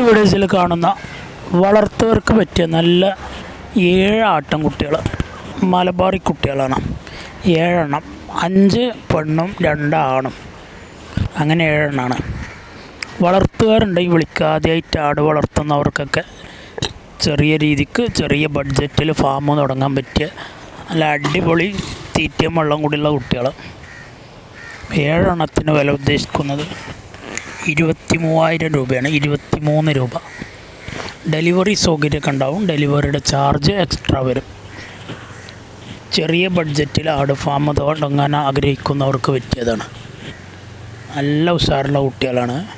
വീഡിയോസിൽ കാണുന്ന വളർത്തവർക്ക് പറ്റിയ നല്ല ഏഴ് ആട്ടിൻകുട്ടികൾ മലബാറി കുട്ടികളാണ്. ഏഴെണ്ണം. അഞ്ച് പെണ്ണും രണ്ട് ആണും. അങ്ങനെ ഏഴെണ്ണമാണ് വളർത്തുകാരുണ്ടെങ്കിൽ ആട് വളർത്തുന്നവർക്കൊക്കെ ചെറിയ രീതിക്ക് ചെറിയ ബഡ്ജറ്റിൽ ഫാം തുടങ്ങാൻ പറ്റിയ നല്ല അടിപൊളി തീറ്റയും വെള്ളം കൂടിയുള്ള കുട്ടികൾ. ഏഴെണ്ണത്തിന് വില ഉദ്ദേശിക്കുന്നത് ഇരുപത്തി മൂവായിരം രൂപയാണ്. ഇരുപത്തി മൂന്ന് രൂപ. ഡെലിവറി സൗകര്യമൊക്കെ ഉണ്ടാവും. ഡെലിവറിയുടെ ചാർജ് എക്സ്ട്രാ വരും. ചെറിയ ബഡ്ജറ്റിൽ ആട് ഫാം തുടങ്ങാൻ ആഗ്രഹിക്കുന്നവർക്ക് പറ്റിയതാണ്. നല്ല ഉഷാറുള്ള കുട്ടികളാണ്.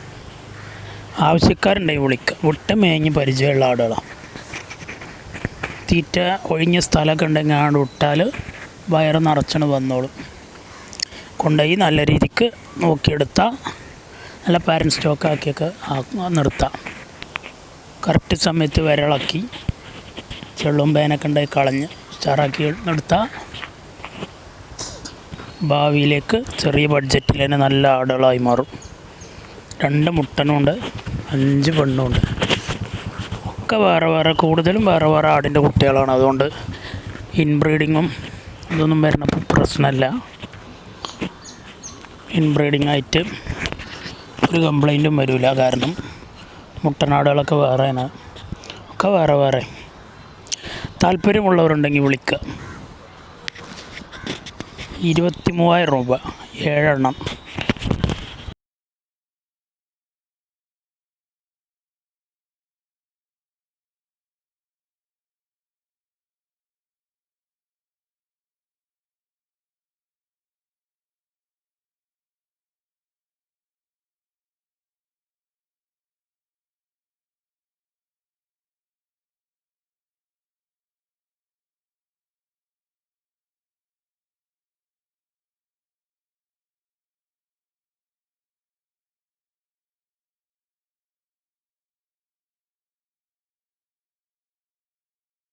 ആവശ്യക്കാരുണ്ടെങ്കിൽ വിളിക്കുക വിട്ട മേഞ്ഞ് പരിചയമുള്ള ആടുകളാണ് തീറ്റ ഒഴിഞ്ഞ സ്ഥലമൊക്കെ ഉണ്ടെങ്കിൽ ആട് വിട്ടാൽ വയറ് നിറച്ചണ് വന്നോളും. കൊണ്ടുപോയി നല്ല രീതിക്ക് നോക്കിയെടുത്താൽ നല്ല പാരൻ സ്റ്റോക്കാക്കിയൊക്കെ നിർത്താം. കറക്റ്റ് സമയത്ത് വരളക്കി ചെള്ളും പേനൊക്കെ ഉണ്ടായി കളഞ്ഞ് സ്റ്റാറാക്കി നിർത്താം. ഭാവിയിലേക്ക് ചെറിയ ബഡ്ജറ്റിൽ തന്നെ നല്ല ആടുകളായി മാറും. രണ്ട് മുട്ടനുണ്ട് അഞ്ച് പെണ്ണുണ്ട് ഒക്കെ വേറെ വേറെ കൂടുതലും വേറെ വേറെ ആടിന്റെ കുട്ടികളാണ്. അതുകൊണ്ട് ഇൻബ്രീഡിങ്ങും ഇതൊന്നും വരണപ്പോൾ പ്രശ്നമല്ല. ഇൻബ്രീഡിംഗ് ആയിട്ട് ഒരു കംപ്ലൈന്റും വരില്ല കാരണം മുട്ടനാടുകളൊക്കെ വേറെയാണ്. ഒക്കെ വേറെ വേറെ. താല്പര്യമുള്ളവരുണ്ടെങ്കിൽ വിളിക്കുക ഇരുപത്തി മൂവായിരം രൂപ. ഏഴെണ്ണം.